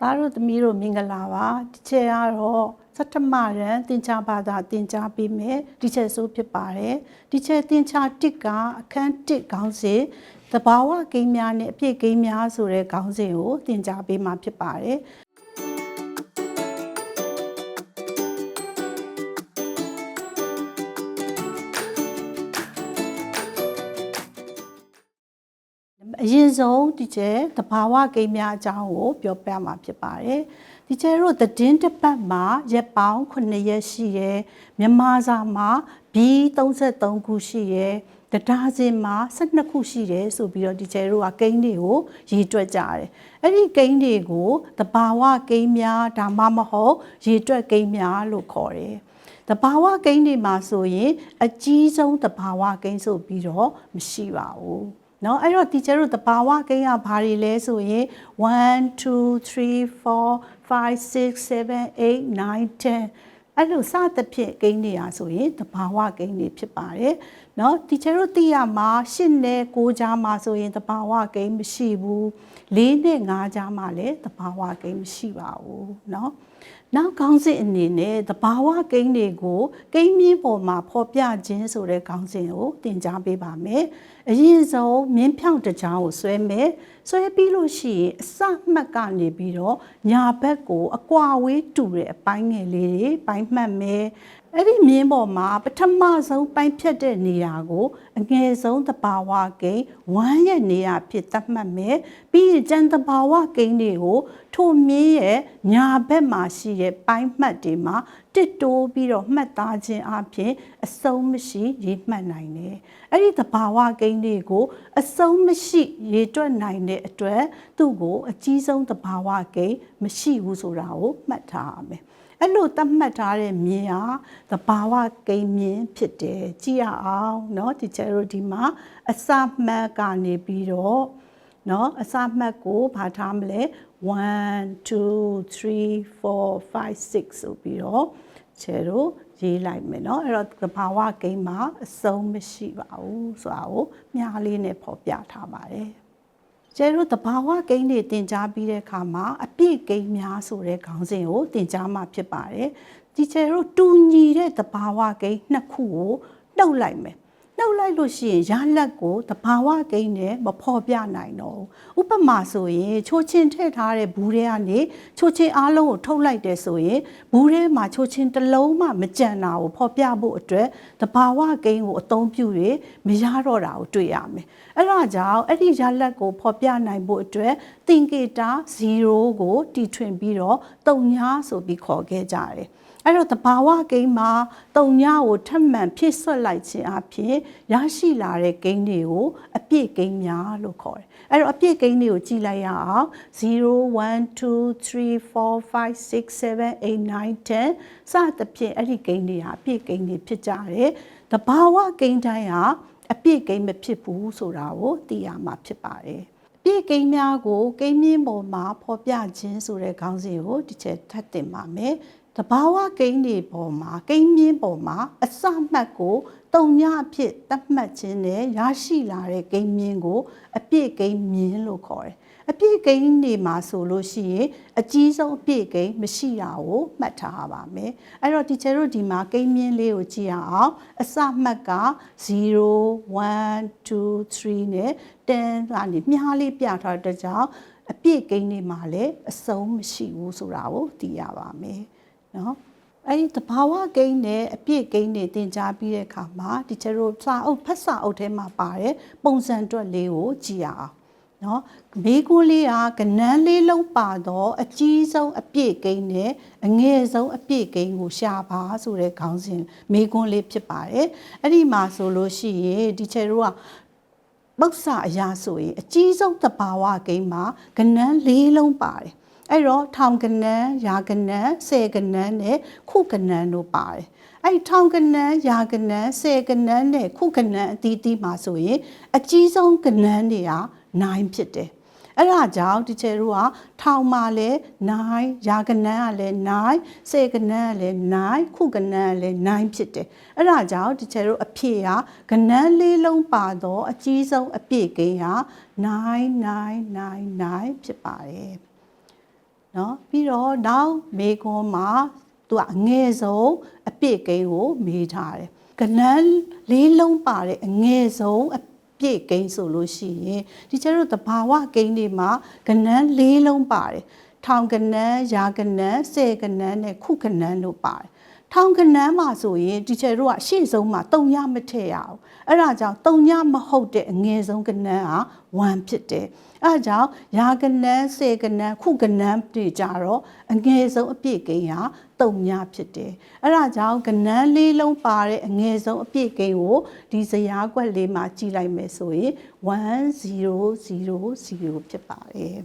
သားတို့သမီးတို့မင်္ဂလာပါဒီချက်ကတော့စတ္တမရန်သင်္ချာဘာသာသင်ကြားပေးမယ်ဒီချက်ဆိုဖြစ်ပါတယ်ဒီချက်သင်္ချာတစ်ကအခန်းတစ်ခေါင်းစဉ်သဘာဝကိန်းများနဲ့အပြည့်ကိန်းများဆိုတဲ့ခေါင်းစဉ်ကိုသင်ကြားပေးမှာဖြစ်ပါတယ် ရင်ဆုံးဒီကျဲတဘာဝကိန်းများအကြောင်းကိုပြောပြမှာဖြစ်ပါတယ်။ဒီကျဲတို့သတင်းတစ်ပတ်မှာရက်ပေါင်း9ရက်ရှိရဲမြန်မာစာမှာ B33 ခုရှိရဲတဒါစင်မှာ12ခုရှိတယ်ဆိုပြီးတော့ဒီကျဲတို့ကကိန်းတွေကိုရေးတွက်ကြတယ်။အဲ့ဒီကိန်းတွေကိုတဘာဝကိန်းများဒါမှမဟုတ်ရေးတွက်ကိန်းများလို့ခေါ်တယ်။တဘာဝကိန်းတွေမှာဆိုရင်အကြီးဆုံးတဘာဝကိန်းဆိုပြီးတော့မရှိပါဘူး။ เนาะအဲ့တော့ teacher တို့တဘာဝကိန်းကဘာတွေလဲဆိုရင်1 2 3 4 5 6 7 8 9 10အဲ့လိုစသဖြင့်ကိန်းတွေอ่ะဆိုရင်တဘာဝကိန်းတွေဖြစ်ပါတယ်เนาะ teacher တို့သိရမှာ8နဲ့9ကြားမှာဆိုရင်တဘာဝကိန်းမရှိဘူး4နဲ့5ကြားမှာလည်းတဘာဝကိန်းမရှိပါဘူးเนาะနောက်ခေါင်းစဉ်အနေနဲ့တဘာဝကိန်းတွေကိုကိန်းမြင့်ပေါ်မှာဖော်ပြခြင်းဆိုတဲ့ခေါင်းစဉ်ကိုသင်ကြားပေးပါမယ်။ အရင်ဆုံးမြင်းဖြောင့်တစ်ကြောင်းကိုဆွဲမယ်။ဆွဲပြီးလို့ရှိရင်အစမှတ်ကနေပြီးတော့ညာဘက်ကိုအကွာဝေးတူတဲ့အပိုင်းငယ်လေးတွေပိုင်းမှတ်မယ်။ အဲ့ဒီမြင်းပေါ်မှာပထမဆုံးပိုင်းဖြတ်တဲ့နေရာကိုအငယ်ဆုံးတဘာဝကိန်းဝမ်းရဲ့နေရာဖြစ်သတ်မှတ်မယ်ပြီးရင်ကျန်တဘာဝကိန်းတွေကိုထိုမြင်းရဲ့ညာဘက်မှာရှိတဲ့ပိုင်းမှတ်တွေမှာတစ်တိုးပြီးတော့မှတ်သားခြင်းအပြင်အဆုံးမရှိရေးမှတ်နိုင်တယ်အဲ့ဒီတဘာဝကိန်းတွေကိုအဆုံးမရှိရေးတွက်နိုင်တဲ့အတွက်သူ့ကိုအကြီးဆုံးတဘာဝကိန်းမရှိဘူးဆိုတာကိုမှတ်ထားရမယ် အဲ့လိုသတ်မှတ်ထားတဲ့မြင်ဟာသဘာဝကိန်းမြင်ဖြစ်တယ်ကြည့်ရအောင်เนาะဒီကျတို့ဒီမှာအစမှတ်ကနေပြီးတော့เนาะအစမှတ်ကိုဘာထားမလဲ1 2 3 4 5 6ဆိုပြီးတော့ကျတို့ရေးလိုက်မယ်เนาะအဲ့တော့သဘာဝကိန်းမှာအဆုံးမရှိပါဘူးဆိုတာကိုမြားလေးနဲ့ဖော်ပြထားပါတယ် ကျဲတို့တဘာဝကိန်းတွေတင် जा ပြီးတဲ့အခါမှာအပြည့်ကိန်းများဆိုတဲ့ခေါင်းစဉ်ကိုတင် जा မှာဖြစ်ပါတယ်ဒီကျဲတို့တူညီတဲ့တဘာဝကိန်းနှစ်ခုကိုနှုတ်လိုက်မယ် နှုတ်လိုက်လို့ရှိရင်ရလက်ကိုတဘာဝကိန်းနဲ့မဖော်ပြနိုင်တော့ဘူးဥပမာဆိုရင်ချိုးချင်းထည့်ထားတဲ့ဘူးထဲကနေချိုးချင်းအားလုံးကိုထုတ်လိုက်တယ်ဆိုရင်ဘူးထဲမှာချိုးချင်းတစ်လုံးမှမကြံတာကိုဖော်ပြဖို့အတွက်တဘာဝကိန်းကိုအသုံးပြုရမရတော့တာကိုတွေ့ရမယ်အဲ့ဒါကြောင့်အဲ့ဒီရလက်ကိုဖော်ပြနိုင်ဖို့အတွက်သင်္ကေတ0ကိုတီထွင်ပြီးတော့တုံညာဆိုပြီးခေါ်ခဲ့ကြတယ် အဲ့တော့တဘာဝကိန်းမှာတုံညကိုထပ်မံဖြည့်ဆွတ်လိုက်ခြင်းအဖြစ်ရရှိလာတဲ့ကိန်းတွေကိုအပြည့်ကိန်းများလို့ခေါ်တယ်။အဲ့တော့အပြည့်ကိန်းတွေကိုကြည့်လိုက်ရအောင်0 1 2 3 4 5 6 7 8 9 10စသဖြင့်အဲ့ဒီကိန်းတွေဟာအပြည့်ကိန်းတွေဖြစ်ကြတယ်။တဘာဝကိန်းတိုင်းဟာအပြည့်ကိန်းမဖြစ်ဘူးဆိုတာကိုသိရမှာဖြစ်ပါတယ်။ပြည့်ကိန်းများကိုကိန်းမြင့်ပေါ်မှာဖော်ပြခြင်းဆိုတဲ့ခေါင်းစဉ်ကိုဒီချက်ထပ်တင်ပါမယ်။ တဘာဝကိန်းတွေပေါ်မှာကိန်းမြင့်ပေါ်မှာအစမှတ်ကိုတုံညအဖြစ်သတ်မှတ်ခြင်းနဲ့ရရှိလာတဲ့ကိန်းမြင့်ကို အပြည့်ကိန်းမြင့်လို့ခေါ်တယ်။အပြည့်ကိန်းတွေမှာဆိုလို့ရှိရင်အကြီးဆုံးအပြည့်ကိန်းမရှိတာကိုမှတ်ထားပါမယ်။အဲ့တော့ဒီချေတို့ဒီမှာကိန်းမြင့်လေးကိုကြည့်ရအောင်အစမှတ်က0 1 2 3နဲ့10ကနေမြားလေးပြထားတဲ့ကြောင့်အပြည့်ကိန်းတွေမှာလည်းအဆုံးမရှိဘူးဆိုတာကိုသိရပါမယ်။ နော်အဲ့ဒီတဘာဝကိန်းနဲ့အပြည့်ကိန်းတွေသင်ကြားပြီးတဲ့အခါမှာဒီကျတို့စာအုပ်ဖတ်စာအုပ်ထဲမှာပါတယ်ပုံစံတွက်လေးကိုကြည့်ရအောင်နော်မေးခွန်းလေးကကနန်းလေးလုံးပါတော့အကြီးဆုံးအပြည့်ကိန်းနဲ့အငယ်ဆုံးအပြည့်ကိန်းကိုရှာပါဆိုတဲ့ခေါင်းစဉ်မေးခွန်းလေးဖြစ်ပါတယ်အဲ့ဒီမှာဆိုလို့ရှိရင်ဒီကျတို့ကပု္ပ္ပစာအရာဆိုရင်အကြီးဆုံးတဘာဝကိန်းမှာကနန်းလေးလုံးပါတယ် အဲ့တော့ထောင်ကနန်းရာကနန်းဆယ်ကနန်းနဲ့ခုကနန်းတို့ပါတယ်အဲ့ထောင်ကနန်းရာကနန်းဆယ်ကနန်းနဲ့ခုကနန်းအသီးသီးမှာဆိုရင်အကြီးဆုံးကနန်းတွေက9ဖြစ်တယ်အဲ့ဒါကြောင့်ဒီချေတို့ကထောင်မှာလဲ9ရာကနန်းကလဲ9ဆယ်ကနန်းကလဲ9ခုကနန်းကလဲ9ဖြစ်တယ်အဲ့ဒါကြောင့်ဒီချေတို့အဖြေကကနန်းလေးလုံးပါတော့အကြီးဆုံးအပြည့်ကိန်းက9999ဖြစ်ပါတယ် နော်ပြီးတော့နောက်မေခွန်းမှာသူကအငယ်ဆုံးအပြည့်ကိန်းကိုမေးထားတယ်ကနန်းလေးလုံးပါတဲ့အငယ်ဆုံးအပြည့်ကိန်းဆိုလို့ရှိရင်ဒီကျတော့တဘာဝကိန်းတွေမှာကနန်းလေးလုံးပါတယ်ထောင်ကနန်းရာကနန်းဆယ်ကနန်းနဲ့ခုကနန်းလို့ပါတယ်ထောင်ကနန်းမှာဆိုရင်တီချာတို့ကရှေ့ဆုံးမှာတုံညမထည့်ရအောင်အဲ့ဒါကြောင့်တုံညမဟုတ်တဲ့အငယ်ဆုံးကနန်းဟာ1ဖြစ်တယ် အဲ့ဒါကြောင့်ရာကနန်းဆယ်ကနန်းခုကနန်းတွေကြတော့အငယ်ဆုံးအပြည့်ကိန်းဟာတုံညဖြစ်တယ်အဲ့ဒါကြောင့်ကနန်းလေးလုံးပါတဲ့အငယ်ဆုံးအပြည့်ကိန်းကိုဒီဇယားကွက်လေးမှာကြည့်လိုက်မယ်ဆိုရင်1000ဖြစ်ပါတယ်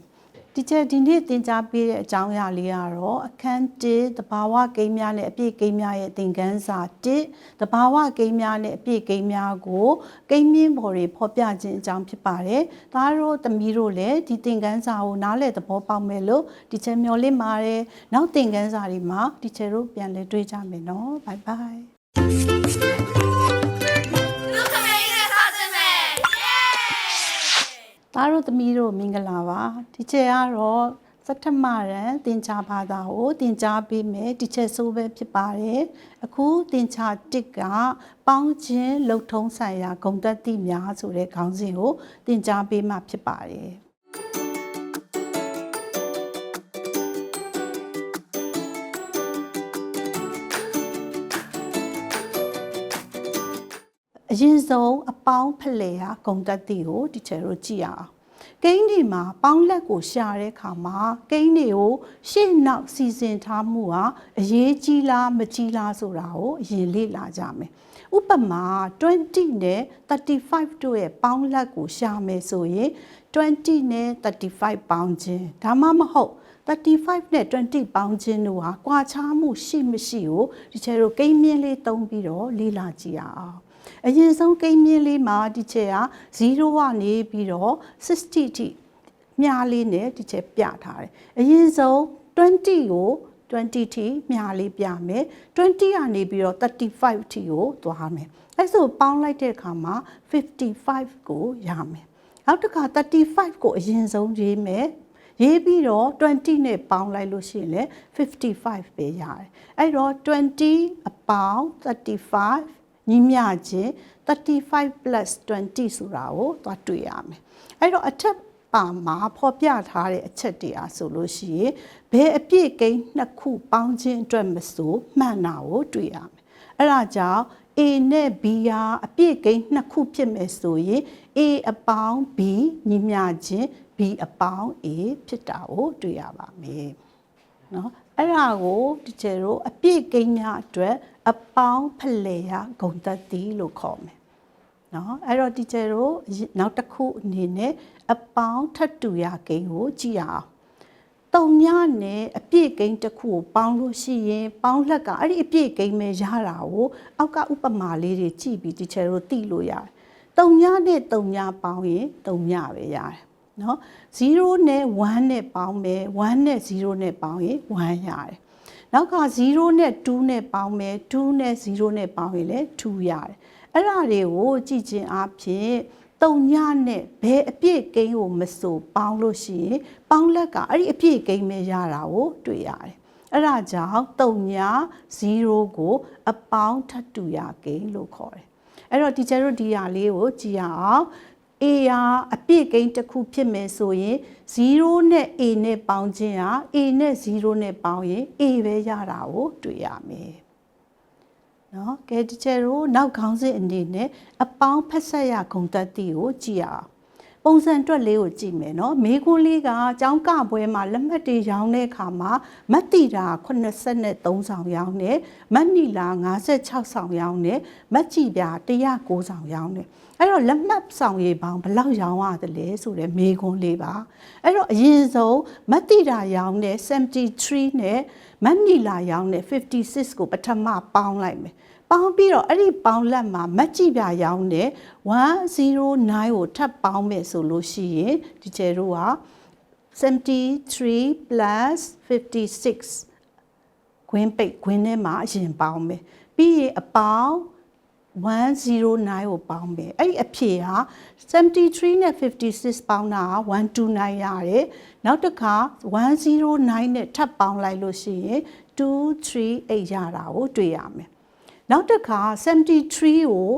ဒီချက်ဒီနေ့သင်ကြားပေးတဲ့အကြောင်းအရာလေးကတော့အခန်း1တဘာဝကိန်းများနဲ့အပြည့်ကိန်းများရဲ့သင်ခန်းစာ1တဘာဝကိန်းများနဲ့အပြည့်ကိန်းများကိုကိန်းမြင့်ပေါ်တွေဖော်ပြခြင်းအကြောင်းဖြစ်ပါတယ်။ဒါတို့သမီးတို့လည်းဒီသင်ခန်းစာကိုနားလည်သဘောပေါက်မယ်လို့ဒီချက်မျှော်လင့်ပါတယ်။နောက်သင်ခန်းစာတွေမှာဒီချက်တို့ပြန်လည်တွေ့ကြမယ်နော်။ Bye bye ။ သားတို့သမီးတို့မင်္ဂလာပါဒီချက်ကတော့စက်ထမရန်တင်ချာဘာသာကိုတင်ချာပေးမယ်ဒီချက်ဆိုးပဲဖြစ်ပါတယ်အခုတင်ချာတစ်ကပေါင်းခြင်းလှုပ်ထုံးဆိုင်ရာဂုံတက်တိများဆိုတဲ့ခေါင်းစဉ်ကိုတင်ချာပေးမှဖြစ်ပါတယ် အရင်ဆုံးအပေါင်းဖလှယ်ဟာဂုံတက်တိကိုဒီချက်တို့ကြည့်ရအောင်ကိန်းဒီမှာပေါင်းလက်ကိုရှာတဲ့အခါမှာကိန်းတွေကိုရှေ့နောက်စီစဉ်ထားမှုဟာအရေးကြီးလားမကြီးလားဆိုတာကိုအရင်လေ့လာကြမယ်ဥပမာ20နဲ့35တို့ရဲ့ပေါင်းလက်ကိုရှာမယ်ဆိုရင်20နဲ့35ပေါင်းခြင်းဒါမှမဟုတ်35နဲ့20ပေါင်းခြင်းတို့ဟာကွာခြားမှုရှိမရှိကိုဒီချေတို့ကိန်းမြင့်လေးသုံးပြီးတော့လေ့လာကြည့်ရအောင် အရင်ဆုံးကိန်းမြင့်လေးမှာဒီချက်က0ကနေပြီးတော့60ထိမြားလေးနဲ့ဒီချက်ပြထားတယ်အရင်ဆုံး20ကို20ထိမြားလေးပြမယ်20ကနေပြီးတော့35ထိကိုသွားမယ်အဲ့ဆိုပေါင်းလိုက်တဲ့အခါမှာ55ကိုရမယ်နောက်တစ်ခါ35ကိုအရင်ဆုံးရေးမယ်ရေးပြီးတော့20နဲ့ပေါင်းလိုက်လို့ရှိရင်လည်း55ပဲရတယ်အဲ့တော့20အပေါင်း35 ညီမျှခြင်း35 plus 20ဆိုတာကိုသွားတွေ့ရမယ်အဲ့တော့အထက်ပါမှာဖော်ပြထားတဲ့အချက်တရားဆိုလို့ရှိရင်ဘယ်အပြည့်ကိန်းနှစ်ခုပေါင်းခြင်းအတွက်မဆိုမှန်တာကိုတွေ့ရမယ်အဲ့ဒါကြောင့် A နဲ့ B ဟာအပြည့်ကိန်းနှစ်ခုဖြစ်မယ်ဆိုရင် A အပေါင်း B ညီမျှခြင်း B အပေါင်း A ဖြစ်တာကိုတွေ့ရပါမယ်။နော်အဲ့ဒါကိုတကယ်လို့အပြည့်ကိန်းများအတွက် အပေါင်းဖလှယ်ရဂုံတက်တီလို့ခေါ်မယ်နော်အဲ့တော့ teacher တို့နောက်တစ်ခုအနေနဲ့အပေါင်းထပ်တူရကိန်းကိုကြည့်ရအောင်တုံညနဲ့အပြည့်ကိန်းတစ်ခုကိုပေါင်းလို့ရှိရင်ပေါင်းလက်ကအဲ့ဒီအပြည့်ကိန်းပဲရတာကိုအောက်ကဥပမာလေးတွေကြည့်ပြီး teacher တို့သိလို့ရတယ်တုံညနဲ့တုံညပေါင်းရင်တုံညပဲရတယ်နော်0နဲ့1နဲ့ပေါင်းမယ်1နဲ့0နဲ့ပေါင်းရင်1ရတယ် နောက်က0နဲ့2နဲ့ပေါင်းမယ်2နဲ့0နဲ့ပေါင်းရင်လည်း2ရတယ်အဲ့ဒါတွေကိုကြည့်ခြင်းအပြင်တုံညနဲ့ဘယ်အပြည့်ကိန်းကိုမဆိုပေါင်းလို့ရှိရင်ပေါင်းလက်ကအဲ့ဒီအပြည့်ကိန်းပဲရတာကိုတွေ့ရတယ်အဲ့ဒါကြောင့်တုံည0ကို အပေါင်းထပ်တူရကိန်းလို့ခေါ်တယ်အဲ့တော့ teacher တို့ဒီဟာလေးကိုကြည့်ရအောင် A ဟာအပြည့်ကိန်းတစ်ခုဖြစ်မယ်ဆိုရင်0နဲ့ A နဲ့ပေါင်းခြင်းဟာ A နဲ့0နဲ့ပေါင်းရင် A ပဲရတာကိုတွေ့ရမယ်။နော်ကဲဒီချေတို့နောက်ခေါင်းစဉ်အနေနဲ့အပေါင်းဖက်ဆက်ရဂုံတက်တီကိုကြည့်ရအောင်။ပုံစံတွက်လေးကိုကြည့်မယ်နော်မေကွန်းလေးကကျောင်းကပွဲမှာလက်မှတ်တွေရောင်းတဲ့အခါမှာမတ်တီတာ83ဆောင်ရောင်းတယ်မတ်နီလာ56ဆောင်ရောင်းတယ်မတ်ကြည်ပြ109ဆောင်ရောင်းတယ် အဲ့တော့လက်မှတ်ဆောင်ရည်ပေါင်းဘယ်လောက်ရောင်းရတယ်လဲဆိုတဲ့မေကွန်းလေးပါအဲ့တော့အရင်ဆုံးမတ်တီတာရောင်းတဲ့73နဲ့မတ်နီလာရောင်းတဲ့56ကိုပထမပေါင်းလိုက်မယ်ပေါင်းပြီးတော့အဲ့ဒီပေါင်းလက်မှာမက်ကြည့်ပြရောင်းတဲ့109ကိုထပ်ပေါင်းမယ်ဆိုလို့ရှိရင်ဒီကျဲတို့က73 plus 56ခွင်းပိတ်ခွင်းထဲမှာအရင်ပေါင်းမယ်ပြီးရင်အပေါင်း 109ကိုပေါင်းမယ်အဲ့ဒီအဖြေဟာ73နဲ့56ပေါင်းတာက129ရတယ်နောက်တစ်ခါ109နဲ့ထပ်ပေါင်းလိုက်လို့ရှိရင်238ရတာကိုတွေ့ရမယ်နောက်တစ်ခါ73ကို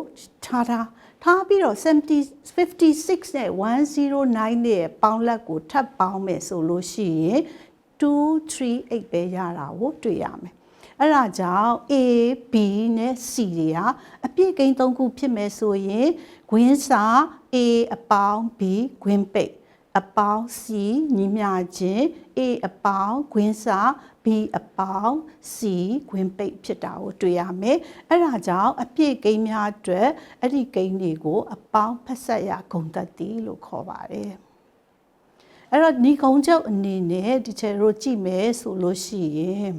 ထားထားထားပြီးတော့70 56နဲ့109နဲ့ပေါင်းလက်ကိုထပ်ပေါင်းမယ်ဆိုလို့ရှိရင်238ပဲရတာကိုတွေ့ရမယ် အဲ့ဒါကြောင့် A B နဲ့ C တွေဟာအပြည့်ကိန်း၃ခုဖြစ်မယ်ဆိုရင်ဂွင်းစာ A အပေါင်း B ဂွင်းပိတ်အပေါင်း C ညီမျှခြင်း A အပေါင်းဂွင်းစာ B အပေါင်း C ဂွင်းပိတ်ဖြစ်တာကိုတွေ့ရမယ်အဲ့ဒါကြောင့်အပြည့်ကိန်းများအတွက်အဲ့ဒီကိန်းတွေကိုအပေါင်းဖက်ဆက်ရဂုံတက်တီလို့ခေါ်ပါတယ်အဲ့တော့ညီကုံချုပ်အနေနဲ့ဒီချေတို့ကြည့်မယ်ဆိုလို့ရှိရင်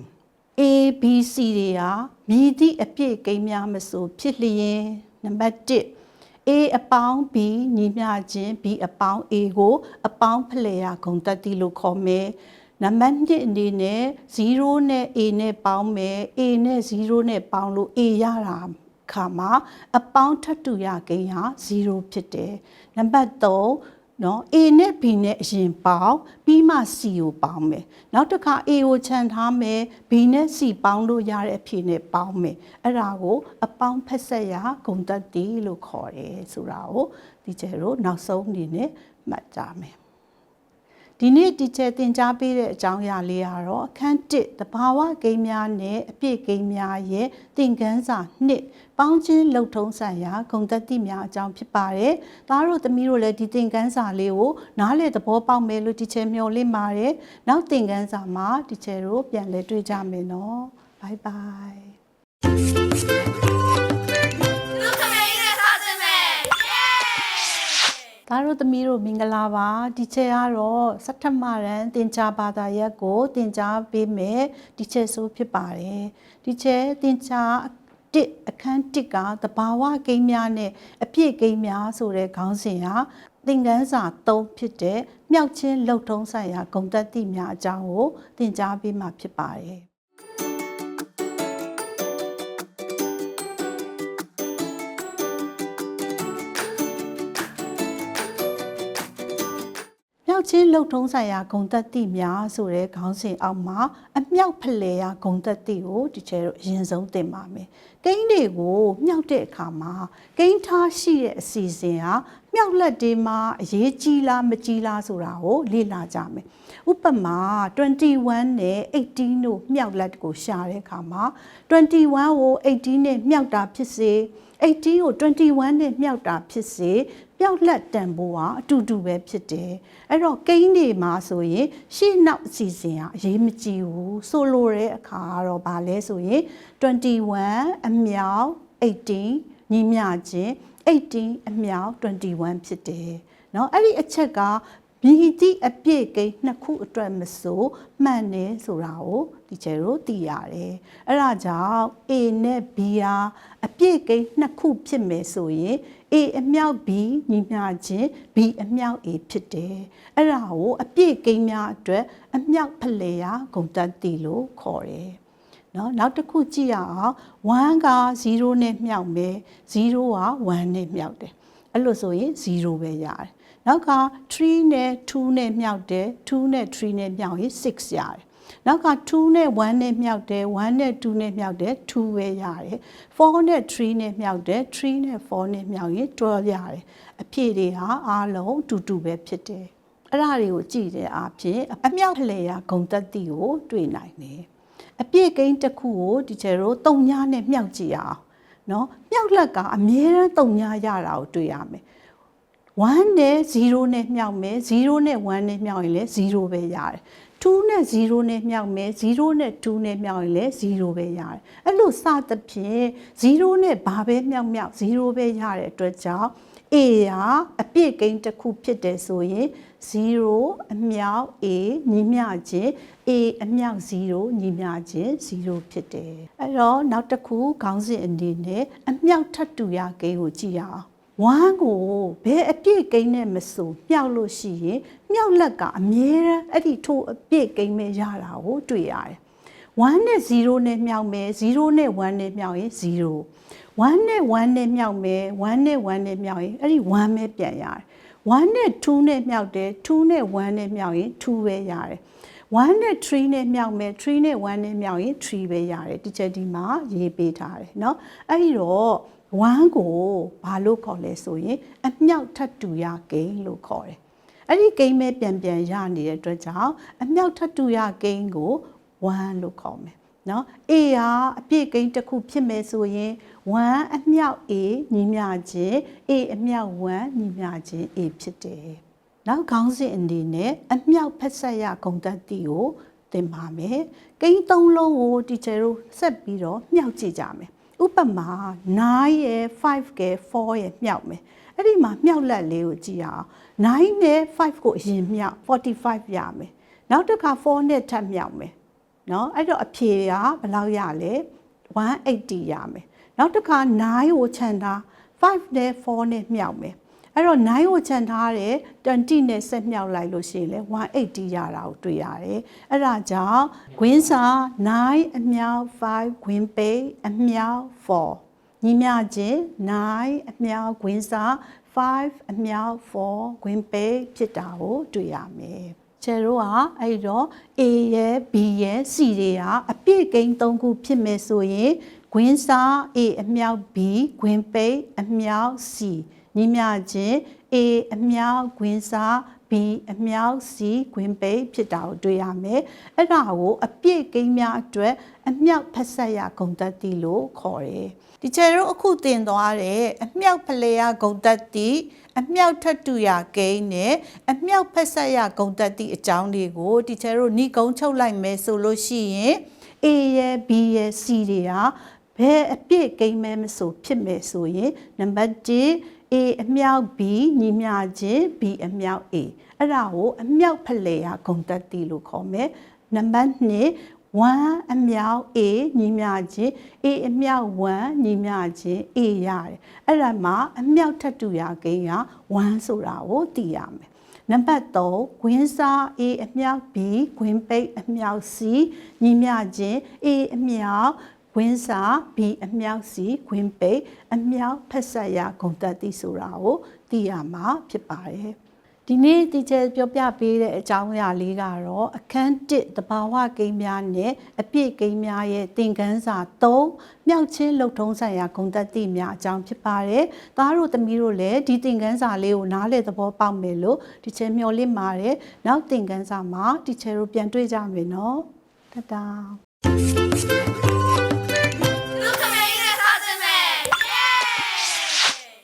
A B C တွေဟာမြည်သည့်အပြည့်ကိန်းများမဆိုဖြစ်လျင်နံပါတ်1 A အပေါင်း B ညီမျှခြင်း B အပေါင်း A ကို အပေါင်းဖလှယ်ရဂုံတက်တီလို့ခေါ်မယ်နံပါတ်2အနေနဲ့0နဲ့ A နဲ့ပေါင်းမယ် A နဲ့0နဲ့ပေါင်းလို့ A ရတာခါမှာအပေါင်းထပ်တူရကိန်းဟာ0ဖြစ်တယ်နံပါတ်3 နော် A နဲ့ B နဲ့အရင်ပေါင်းပြီးမှ C ကိုပေါင်းမယ်နောက်တစ်ခါ A ကိုခြံထားမယ် B နဲ့ C ပေါင်းလို့ရတဲ့အဖြေနဲ့ပေါင်းမယ်အဲ့ဒါကိုအပေါင်းဖက်ဆက်ရာဂုံတက်တီလို့ခေါ်တယ်ဆိုတာကိုဒီကျဲတို့နောက်ဆုံးအနေနဲ့မှတ်ကြမယ် ဒီနေ့တီချာသင်ကြားပေးတဲ့အကြောင်းအရာလေးကတော့အခန်း1တဘာဝဂိမ်းများနဲ့အပြည့်ဂိမ်းများရဲ့သင်ခန်းစာ2ပေါင်းချင်းလှုပ်ထုံးဆိုင်ရာဂုံတက်တိများအကြောင်းဖြစ်ပါတယ်။သားတို့သမီးတို့လည်းဒီသင်ခန်းစာလေးကိုနားလေသဘောပေါက်မယ်လို့တီချာမျှော်လင့်ပါတယ်။နောက်သင်ခန်းစာမှာတီချာတို့ပြန်လည်တွေ့ကြမယ်နော်။ Bye bye ။ သားတို့သမီးတို့မင်္ဂလာပါဒီချက်ကတော့စက်ထမရန်သင်ကြားဘာသာရပ်ကိုသင်ကြားပေးမယ်ဒီချက်ဆိုဖြစ်ပါတယ်ဒီချက်သင်ကြားတစ်အခန်းတစ်ကသဘာဝကိန်းများနဲ့အပြည့်ကိန်းများဆိုတဲ့ခေါင်းစဉ်ဟာသင်ခန်းစာ3ဖြစ်တဲ့မြောက်ချင်းလှုပ်ထုံးဆိုင်ရာဂုံတက်တိများအကြောင်းကိုသင်ကြားပေးမှာဖြစ်ပါတယ် ချင်းလှုပ်ထုံးဆိုင်ရာဂုံတက်တိများဆိုတဲ့ခေါင်းစဉ်အောက်မှာအမြောက်ဖလဲရာဂုံတက်တိကိုဒီချဲတို့အရင်ဆုံးသင်ပါမယ်။ကိန်းတွေကိုမြောက်တဲ့အခါမှာကိန်းထားရှိတဲ့အစီအစဉ်ဟာမြောက်လက်တွေမှာအရေးကြီးလားမကြီးလားဆိုတာကိုလေ့လာကြမယ်။ဥပမာ21နဲ့18တို့မြောက်လက်ကိုရှာတဲ့အခါမှာ21ကို18နဲ့မြောက်တာဖြစ်စေ18ကို21နဲ့မြောက်တာဖြစ်စေ ပျောက်လက်တန်ဖို့ဟာအတူတူပဲဖြစ်တယ်အဲ့တော့ကိန်းတွေမှာဆိုရင်ရှေ့နောက်အစီအစဉ်ဟာအရေးမကြီးဘူးဆိုလိုတဲ့အခါကတော့ဗာလဲဆိုရင်21အမြောက်18ညီမျှခြင်း18အမြောက်21ဖြစ်တယ်เนาะအဲ့ဒီအချက်ကမြည်သည့်အပြည့်ကိန်းနှစ်ခုအတွက်မဆိုမှန်တယ်ဆိုတာကို ဒီကျဲတို့သိရတယ်။အဲ့ဒါကြောင့် A နဲ့ B ဟာအပြည့်ကိန်းနှစ်ခုဖြစ်မယ်ဆိုရင် A အမြောက် B ညီမျှခြင်း B အမြောက် A ဖြစ်တယ်။အဲ့ဒါကိုအပြည့်ကိန်းများအတွက်အမြောက်ဖလှယ်ရာဂုံတက်တီလို့ခေါ်တယ်။နော်နောက်တစ်ခုကြည့်ရအောင်1က0နဲ့မြောက်မယ်0က1နဲ့မြောက်တယ်အဲ့လိုဆိုရင်0ပဲရတယ်နောက်က3နဲ့2နဲ့မြောက်တယ်2နဲ့3နဲ့မြောက်ရင်6ရတယ် နောက်က2နဲ့1နဲ့မြောက်တယ်1နဲ့2နဲ့မြောက်တယ်2ပဲရတယ်4နဲ့3နဲ့မြောက်တယ်3နဲ့4နဲ့မြောက်ရင်12ရတယ်အဖြေတွေဟာအားလုံးတူတူပဲဖြစ်တယ်အဲ့ဒါတွေကိုကြည့်တဲ့အခါအမြောက်ဖလှယ်ရာဂုံတက်တိကိုတွေ့နိုင်တယ်အပြည့်ကိန်းတစ်ခုကိုဒီကျဲတို့တုံညာနဲ့မြောက်ကြည့်အောင်နော်မြောက်လက်ကအမြဲတမ်းတုံညာရတာကိုတွေ့ရမယ်1နဲ့0နဲ့မြောက်မယ်0နဲ့1နဲ့မြောက်ရင်လည်း0ပဲရတယ် 2နဲ့0နဲ့မြောက်မယ်0နဲ့2နဲ့မြောက်ရင်လည်း0ပဲရတယ်အဲ့လိုစသဖြင့်0နဲ့ဘာပဲမြောက်မြောက်0ပဲရတဲ့အတွက်ကြောင့် A ဟာအပြည့်ကိန်းတစ်ခုဖြစ်တယ်ဆိုရင်0အမြောက် A ညီမျှခြင်း A အမြောက်0ညီမျှခြင်း0ဖြစ်တယ်အဲ့တော့နောက်တစ်ခုခေါင်းစဉ်အနေနဲ့အမြောက်ထပ်တူရကိန်းကိုကြည့်ရအောင် ဝမ်းကိုဘယ်အပြည့်ကိန်းနဲ့မဆိုမြောက်လို့ရှိရင်မြောက်လက်ကအမြဲတမ်းအဲ့ဒီထိုးအပြည့်ကိန်းပဲရတာကိုတွေ့ရတယ်1နဲ့0နဲ့မြောက်မယ်0နဲ့1နဲ့မြောက်ရင်0 1နဲ့1နဲ့မြောက်မယ်1နဲ့1နဲ့မြောက်ရင်အဲ့ဒီ1ပဲပြန်ရတယ်1နဲ့2နဲ့မြောက်တယ်2နဲ့1နဲ့မြောက်ရင်2ပဲရတယ် 1နဲ့3နဲ့မြောက်မယ်3နဲ့1နဲ့မြောက်ရင်3ပဲရတယ်ဒီချက်ဒီမှာရေးပေးထားတယ်เนาะအဲ့ဒီတော့1ကိုဘာလို့ခေါ်လဲဆိုရင်အမြောက်ထပ်တူရကိန်းလို့ခေါ်တယ်အဲ့ဒီကိန်းပဲပြန်ပြန်ရနေတဲ့အတွက်ကြောင့်အမြောက်ထပ်တူရကိန်းကို1လို့ခေါ်မယ်နော် A ဟာအပြည့်ကိန်းတစ်ခုဖြစ်မယ်ဆိုရင်1အမြောက် A ညီမျှခြင်း A အမြောက်1ညီမျှခြင်း A ဖြစ်တယ်။ နောက်ခေါင်းစဉ်အနေနဲ့အမြောက်ဖက်ဆက်ရဂုံတက်တီကိုသင်ပါမယ်။ကိန်းသုံးလုံးကိုတီချာတို့ဆက်ပြီးတော့မြောက်ကြည့်ကြမယ်။ဥပမာ9ရယ်5ရယ်4ရယ်မြောက်မယ်။အဲ့ဒီမှာမြောက်လက်လေးကိုကြည့်အောင်9နဲ့5ကိုအရင်မြောက်45ရမယ်။နောက်တစ်ခါ4နဲ့ထပ်မြောက်မယ်။နော်အဲ့တော့အဖြေကဘယ်လောက်ရလဲ180ရမယ်နောက်တစ်ခါ9ကိုခြံထား5နဲ့4နဲ့မြောက်မယ် အဲ့တော့9ကိုခြံထားတယ်20နဲ့ဆက်မြောက်လိုက်လို့ရှိရင်လေ180ရတာကိုတွေ့ရတယ်အဲ့ဒါကြောင့်ဂွင်းစာ9အမြောက်5ဂွင်းပိတ်အမြောက်4ညီမျှခြင်း9အမြောက်ဂွင်းစာ5အမြောက်4ဂွင်းပိတ်ဖြစ်တာကိုတွေ့ရမယ်ကျယ်တို့ကအဲ့တော့ A ရဲ့ B ရဲ့ C တွေကအပြည့်ကိန်း၃ခုဖြစ်မယ်ဆိုရင်ဂွင်းစား A အမြောက် B ဂွင်းပိတ်အမြောက် C ညီမျှခြင်း A အမြောက်ဂွင်းစား B အမြောက် C ဂွင်းပိတ်ဖြစ်တာကိုတွေ့ရမယ်အဲ့ဒါကိုအပြည့်ကိန်းများအတွက်အမြောက်ဖက်ဆက်ရဂုံတက်တီလို့ခေါ်တယ်ဒီကျယ်တို့အခုသင်သွားတဲ့အမြောက်ဖလေရဂုံတက်တီအမြောက်ထက်တူရကိန်းနဲ့အမြောက်ဖက်ဆက်ရဂုံတက်တီအကြောင်းတွေကိုတီချာတို့ဏိကုံချုပ်လိုက်မယ်ဆိုလို့ရှိရင် A ရဲ့ B ရဲ့ C တွေကဘယ်အပြည့်ကိန်းမဲမဆိုဖြစ်မယ်ဆိုရင်နံပါတ်1 A အမြောက် B ညီမျှခြင်း B အမြောက် A အဲ့ဒါကိုအမြောက်ဖလှယ်ရဂုံတက်တီလို့ခေါ်မယ်နံပါတ်2 1အမြောက် A ညီမျှခြင်း A အမြောက်1ညီမျှခြင်း A ရတယ်အဲ့ဒါမှာအမြောက်ထပ်တူရကိန်းက1ဆိုတာကိုသိရမယ်နံပါတ်3ဂွင်းစား A အမြောက် B ဂွင်းပိတ်အမြောက် C ညီမျှခြင်း A အမြောက် ဂွင်းစား B အမြောက် C ဂွင်းပိတ်အမြောက်ဖက်ဆက်ရဂုံတက်တိဆိုတာကိုသိရမှာဖြစ်ပါတယ်ဒီနေ့တီချာပြောပြပေးတဲ့အကြောင်းအရာလေးကတော့အခန်း1တဘာဝကိန်းများနဲ့အပြည့်ကိန်းများရဲ့သင်ခန်းစာ3မြောက်ချင်းလှုပ်ထုံးဆိုင်ရာဂုံတက်တိများအကြောင်းဖြစ်ပါတယ်။သားတို့သမီးတို့လည်းဒီသင်ခန်းစာလေးကိုနားလည်သဘောပေါက်မယ်လို့တီချာမျှော်လင့်ပါတယ်။နောက်သင်ခန်းစာမှာတီချာတို့ပြန်တွေ့ကြမယ်နော်။တတား